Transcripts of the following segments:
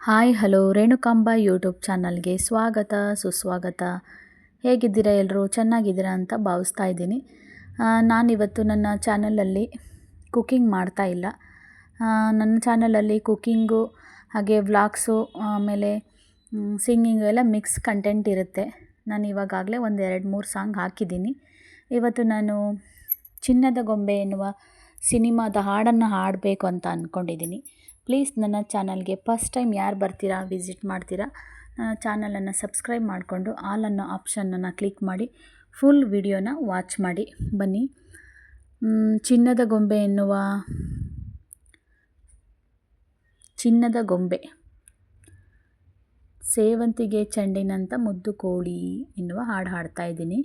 Hi, hello. Renukamba YouTube ಚಾನಲ್ಗೆ ಸ್ವಾಗತ, ಸುಸ್ವಾಗತ. ಹೇಗಿದ್ದೀರಾ ಎಲ್ಲರೂ? ಚೆನ್ನಾಗಿದ್ದೀರಾ ಅಂತ ಭಾವಿಸ್ತಾ ಇದ್ದೀನಿ. ನಾನಿವತ್ತು ನನ್ನ ಚಾನಲಲ್ಲಿ ಕುಕ್ಕಿಂಗ್ ಮಾಡ್ತಾ ಇಲ್ಲ. ನನ್ನ ಚಾನಲಲ್ಲಿ ಕುಕ್ಕಿಂಗು ಹಾಗೆ ವ್ಲಾಗ್ಸು, ಆಮೇಲೆ ಸಿಂಗಿಂಗು ಎಲ್ಲ ಮಿಕ್ಸ್ ಕಂಟೆಂಟ್ ಇರುತ್ತೆ. ನಾನು ಇವಾಗಲೇ ಒಂದು ಎರಡು ಮೂರು ಸಾಂಗ್ ಹಾಕಿದ್ದೀನಿ. ಇವತ್ತು ನಾನು ಚಿನ್ನದ ಗೊಂಬೆ ಎನ್ನುವ ಸಿನಿಮಾದ ಹಾಡನ್ನು ಹಾಡಬೇಕು ಅಂತ ಅಂದ್ಕೊಂಡಿದ್ದೀನಿ ಪ್ಲೀಸ್ ನನ್ನ ಚಾನಲ್ಗೆ ಫಸ್ಟ್ ಟೈಮ್ ಯಾರು ಬರ್ತೀರಾ, ವಿಸಿಟ್ ಮಾಡ್ತೀರಾ ನನ್ನ ಚಾನಲನ್ನು ಸಬ್ಸ್ಕ್ರೈಬ್ ಮಾಡಿಕೊಂಡು ಆಲ್ ಅನ್ನೋ ಆಪ್ಷನನ್ನು ಕ್ಲಿಕ್ ಮಾಡಿ, ಫುಲ್ ವಿಡಿಯೋನ ವಾಚ್ ಮಾಡಿ, ಬನ್ನಿ. ಚಿನ್ನದ ಗೊಂಬೆ ಎನ್ನುವ, ಚಿನ್ನದ ಗೊಂಬೆ, ಸೇವಂತಿಗೆ ಚಂಡಿನಂತ ಮುದ್ದು ಕೋಳಿ ಎನ್ನುವ ಹಾಡು ಹಾಡ್ತಾ ಇದ್ದೀನಿ.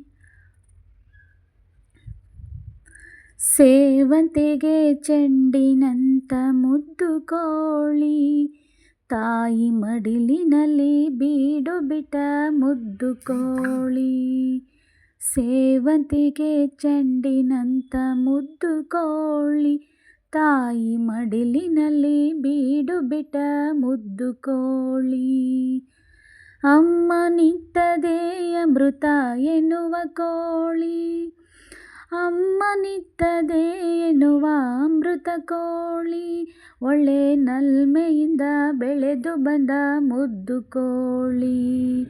ಸೇವಂತಿಗೆ ಚೆಂಡಿನಂತ ಮುದ್ದು ಕೋಳಿ, ತಾಯಿ ಮಡಿಲಿನಲ್ಲಿ ಬೀಡು ಬಿಟ್ಟ ಮುದ್ದು ಕೋಳಿ. ಸೇವಂತಿಗೆ ಚೆಂಡಿನಂತ ಮುದ್ದು ಕೋಳಿ, ತಾಯಿ ಮಡಿಲಿನಲ್ಲಿ ಬೀಡು ಬಿಟ್ಟ ಮುದ್ದು ಕೋಳಿ. ಅಮ್ಮ ನಿಂತದೆ ಅಮೃತ ಎನ್ನುವ ಕೋಳಿ ಅಮ್ಮ ನಿತ್ತದೆ ಎನ್ನುವ ಅಮೃತ ಕೋಳಿ. ಒಳ್ಳೆ ನಲ್ಮೆಯಿಂದ ಬೆಳೆದು ಬಂದ ಮುದ್ದು ಕೋಳಿ.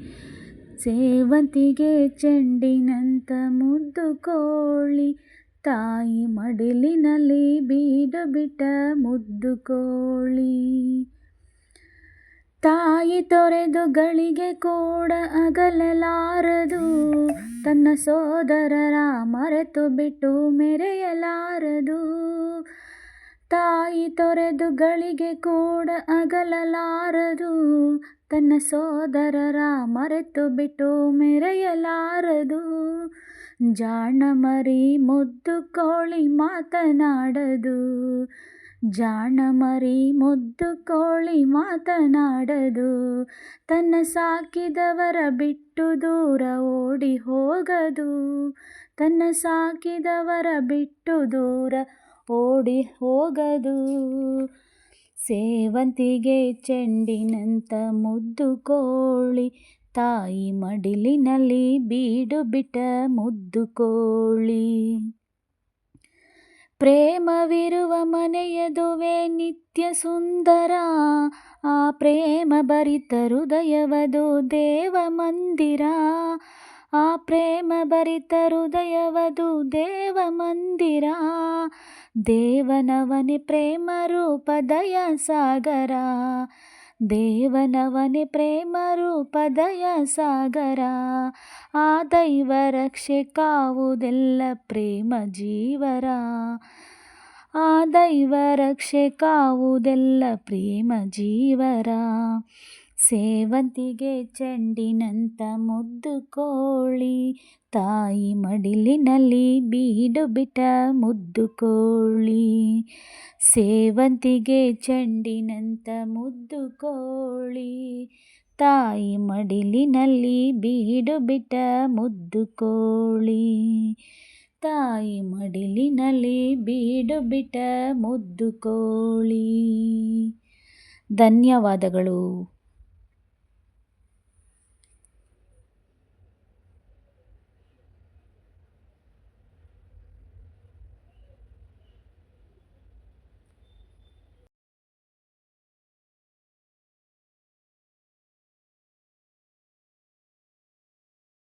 ಸೇವಂತಿಗೆ ಚೆಂಡಿನಂತ ಮುದ್ದು ಕೋಳಿ. ತಾಯಿ ಮಡಿಲಿನಲ್ಲಿ ಬೀಡು ಬಿಟ್ಟ ಮುದ್ದು ಕೋಳಿ. ತಾಯಿ ತೊರೆದು ಗಳಿಗೆ ಕೂಡ ಅಗಲಲಾರದು. ತನ್ನ ಸೋದರರ ಮರೆತು ಬಿಟ್ಟು ಮೆರೆಯಲಾರದು. ತಾಯಿ ತೊರೆದು ಗಳಿಗೆ ಕೂಡ ಅಗಲಲಾರದು. ತನ್ನ ಸೋದರರ ಮರೆತು ಬಿಟ್ಟು ಮೆರೆಯಲಾರದು. ಜಾಣ ಮರಿ ಮುದ್ದು ಕೋಳಿ ಮಾತನಾಡದು. ಜಾಣ ಮರಿ ಮುದ್ದು ಕೋಳಿ ಮಾತನಾಡದು, ತನ್ನ ಸಾಕಿದವರ ಬಿಟ್ಟು ದೂರ ಓಡಿ ಹೋಗದು. ತನ್ನ ಸಾಕಿದವರ ಬಿಟ್ಟು ದೂರ ಓಡಿ ಹೋಗದು. ಸೇವಂತಿಗೆ ಚೆಂಡಿನಂತ ಮುದ್ದು ಕೋಳಿ ತಾಯಿ ಮಡಿಲಿನಲ್ಲಿ ಬೀಡು ಬಿಟ್ಟ ಮುದ್ದು ಕೋಳಿ. ಪ್ರೇಮವಿರುವ ಮನೆಯದುವೆ ನಿತ್ಯ ಸುಂದರ ಆ ಪ್ರೇಮ ಭರಿತ ಹೃದಯವದು ದೇವ ಮಂದಿರ. ಆ ಪ್ರೇಮ ಭರಿತ ಹೃದಯವದು ದೇವ ಮಂದಿರ. ದೇವನವನೆ ಪ್ರೇಮ ರೂಪದಯ ಸಾಗರ ದೇವನವನೆ ಪ್ರೇಮ ರೂಪದಯ ಸಾಗರ, ಆ ದೈವ ರಕ್ಷೆ ಕಾವುದೆಲ್ಲ ಪ್ರೇಮ ಜೀವರ. ಆ ದೈವ ರಕ್ಷೆ ಕಾವುದೆಲ್ಲ ಪ್ರೇಮ ಜೀವರ. ಸೇವಂತಿಗೆ ಚೆಂಡಿನಂತ ಮುದ್ದು ಕೋಳಿ, ತಾಯಿ ಮಡಿಲಿನಲ್ಲಿ ಬೀಡು ಬಿಟ್ಟ ಮುದ್ದು ಕೋಳಿ. ಸೇವಂತಿಗೆ ಚೆಂಡಿನಂತ ಮುದ್ದು ಕೋಳಿ, ತಾಯಿ ಮಡಿಲಿನಲ್ಲಿ ಬೀಡು ಬಿಟ್ಟ ಮುದ್ದು ಕೋಳಿ, ತಾಯಿ ಮಡಿಲಿನಲ್ಲಿ ಬೀಡು ಬಿಟ್ಟ ಮುದ್ದು ಕೋಳಿ. ಧನ್ಯವಾದಗಳು.